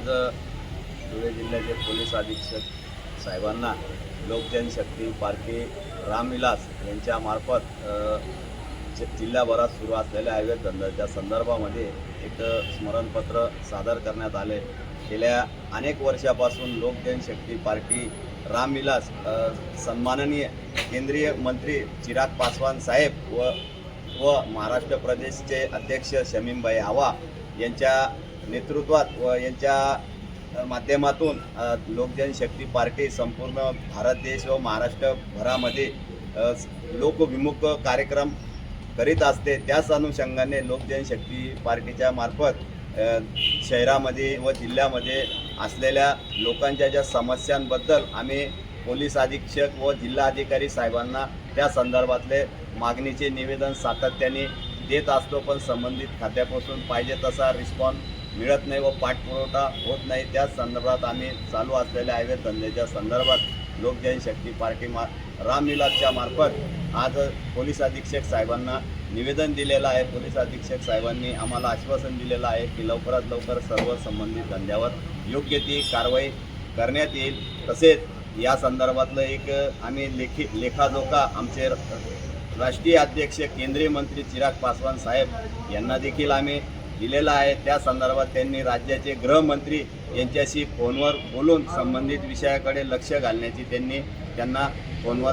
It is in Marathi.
आज धुळे जिल्ह्याचे पोलीस अधीक्षक साहेबांना लोकजनशक्ती पार्टी रामविलास यांच्यामार्फत अ, जि- जिल्ह्याभरात सुरू असलेल्या अवैध धंद्याच्या संदर्भामध्ये एक स्मरणपत्र सादर करण्यात आले. गेल्या अनेक वर्षापासून लोकजनशक्ती पार्टी रामविलास सन्माननीय केंद्रीय मंत्री चिराग पासवान साहेब व व महाराष्ट्र प्रदेशचे अध्यक्ष शमीमभाई आवा यांच्या नेतृत्वात व यांच्या माध्यमातून लोकजनशक्ती पार्टी संपूर्ण भारत देश व महाराष्ट्रभरामध्ये लोकविमुख कार्यक्रम करीत असते. त्याच अनुषंगाने लोकजनशक्ती पार्टीच्या मार्फत शहरामध्ये व जिल्ह्यामध्ये असलेल्या लोकांच्या ज्या समस्यांबद्दल आम्ही पोलीस अधीक्षक व जिल्हाधिकारी साहेबांना त्या संदर्भातले मागणीचे निवेदन सातत्याने देत असतो. पण संबंधित खात्यापासून पाहिजे तसा रिस्पॉन्स मिळत नाही व पाठपुरवठा होत नाही. त्याच संदर्भात आम्ही चालू असलेल्या हायवे धंद्याच्या संदर्भात लोकजनशक्ती पार्टी मा रामलीलाच्या मार्फत आज पोलीस अधीक्षक साहेबांना निवेदन दिलेलं आहे. पोलीस अधीक्षक साहेबांनी आम्हाला आश्वासन दिलेलं आहे की लवकरात लवकर सर्व संबंधित धंद्यावर योग्य ती कारवाई करण्यात येईल. तसेच या संदर्भातलं एक आम्ही लेखी लेखाजोखा आमचे राष्ट्रीय अध्यक्ष केंद्रीय मंत्री चिराग पासवान साहेब यांना देखील आम्ही दिलेला आहे. त्या संदर्भात त्यांनी राज्याचे गृहमंत्री यांच्याशी फोनवर बोलून संबंधित विषयाकडे लक्ष घालण्याची त्यांनी त्यांना फोनवर